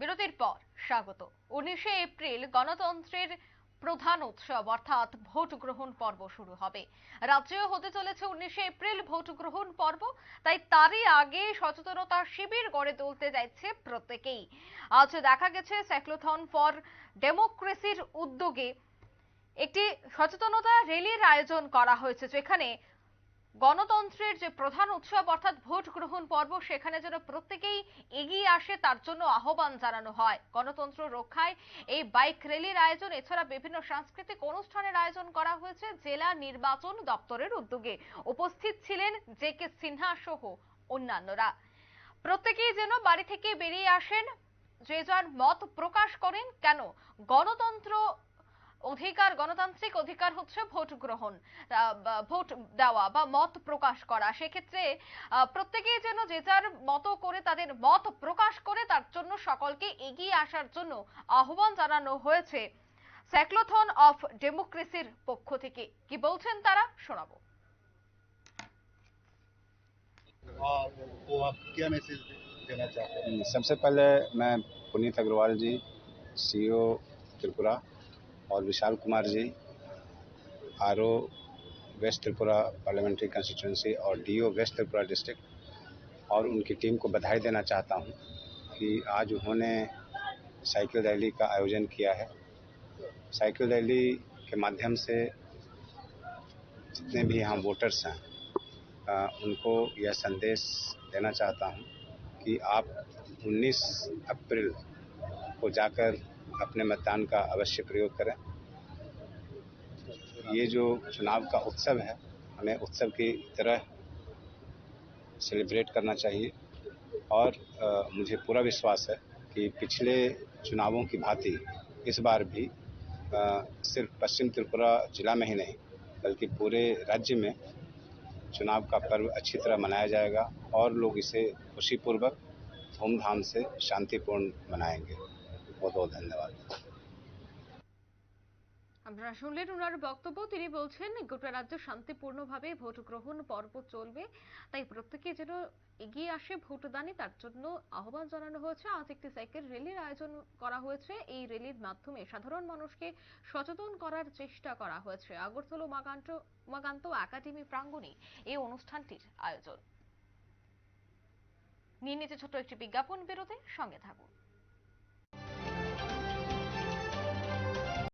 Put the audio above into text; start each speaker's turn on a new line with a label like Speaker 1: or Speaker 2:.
Speaker 1: বিরতির পর স্বাগত। উনিশে এপ্রিল গণতন্ত্রের প্রধান উৎসব, অর্থাৎ ভোট গ্রহণ পর্ব শুরু হবে। রাজ্যেও হতে চলেছে উনিশে এপ্রিল ভোট গ্রহণ পর্ব, তাই তারই আগে সচেতনতা শিবির গড়ে তুলতে যাচ্ছে প্রত্যেকেই। আজ দেখা গেছে সাইক্লোথন ফর ডেমোক্রেসির উদ্যোগে একটি সচেতনতা র্যালির আয়োজন করা হয়েছে, যেখানে গণতন্ত্রের যে প্রধান উৎসব অর্থাৎ ভোট গ্রহণ পর্ব, সেখানে যেন প্রত্যেকেই এগিয়ে আসে, তার জন্য আহ্বান জানানো হয়। গণতন্ত্র রক্ষায় এই বাইক র্যালির আয়োজন, এছাড়া বিভিন্ন সাংস্কৃতিক অনুষ্ঠানের আয়োজন করা হয়েছে জেলা নির্বাচন দপ্তরের উদ্যোগে। উপস্থিত ছিলেন জে কে সিনহা সহ অন্যান্যরা। প্রত্যেকেই যেন বাড়ি থেকে বেরিয়ে আসেন, যে যার মত প্রকাশ করেন, কেন গণতন্ত্র অধিকার গণতান্ত্রিক অধিকার হচ্ছে ভোট গ্রহণ আহ, বা ভোট দেওয়া বা মত প্রকাশ করা সেক্ষেত্রে আহ, প্রত্যেকেই যেন যে যার মতো করে তাদের মত প্রকাশ করে তার জন্য সকলকে এগিয়ে আসার জন্য আহ্বান জানানো হয়েছে সাইক্লোথন অফ ডেমোক্রেসির পক্ষ থেকে কি বলছেন তারা শোনাবো
Speaker 2: और वो आप क्या मैसेज देना चाहते हैं
Speaker 3: सबसे पहले मैं पुनीत अग्रवाल जी सीईओ त्रिपुरा और Vishal Kumar ji R West Tripura parliamentary constituency और डीओ वेस्ट त्रिपुरा डिस्ट्रिक्ट, और उनकी टीम को बधाई देना चाहता हूँ कि आज उन्होंने साइकिल रैली का आयोजन किया है। साइकिल रैली के माध्यम से जितने भी यहाँ वोटर्स हैं उनको यह संदेश देना चाहता हूँ कि आप 19 अप्रैल को जाकर अपने मतदान का अवश्य प्रयोग करें। ये जो चुनाव का उत्सव है हमें उत्सव की तरह सेलिब्रेट करना चाहिए। और अ, मुझे पूरा विश्वास है कि पिछले चुनावों की भांति इस बार भी अ, सिर्फ़ पश्चिम त्रिपुरा जिला में ही नहीं बल्कि पूरे राज्य में चुनाव का पर्व अच्छी तरह मनाया जाएगा और लोग इसे खुशीपूर्वक धूमधाम से शांतिपूर्ण मनाएँगे। बहुत बहुत धन्यवाद
Speaker 1: আপনারা শুনলেন ওনার বক্তব্য তিনি বলছেন গোটা রাজ্য শান্তিপূর্ণভাবে ভোট গ্রহণ পর্ব চলবে তাই প্রত্যেকে যেন এগিয়ে আসে ভোটদানে তার জন্য আহ্বান জানানো হয়েছে আজ একটি সাইকেল র্যালির আয়োজন করা হয়েছে এই র্যালির মাধ্যমে সাধারণ মানুষকে সচেতন করার চেষ্টা করা হয়েছে আগরতলা উমাকান্ত উমাকান্ত একাডেমি প্রাঙ্গণে এই অনুষ্ঠানটির আয়োজন নিয়ে নিতে ছোট একটি বিজ্ঞাপন বিরতি সঙ্গে থাকুন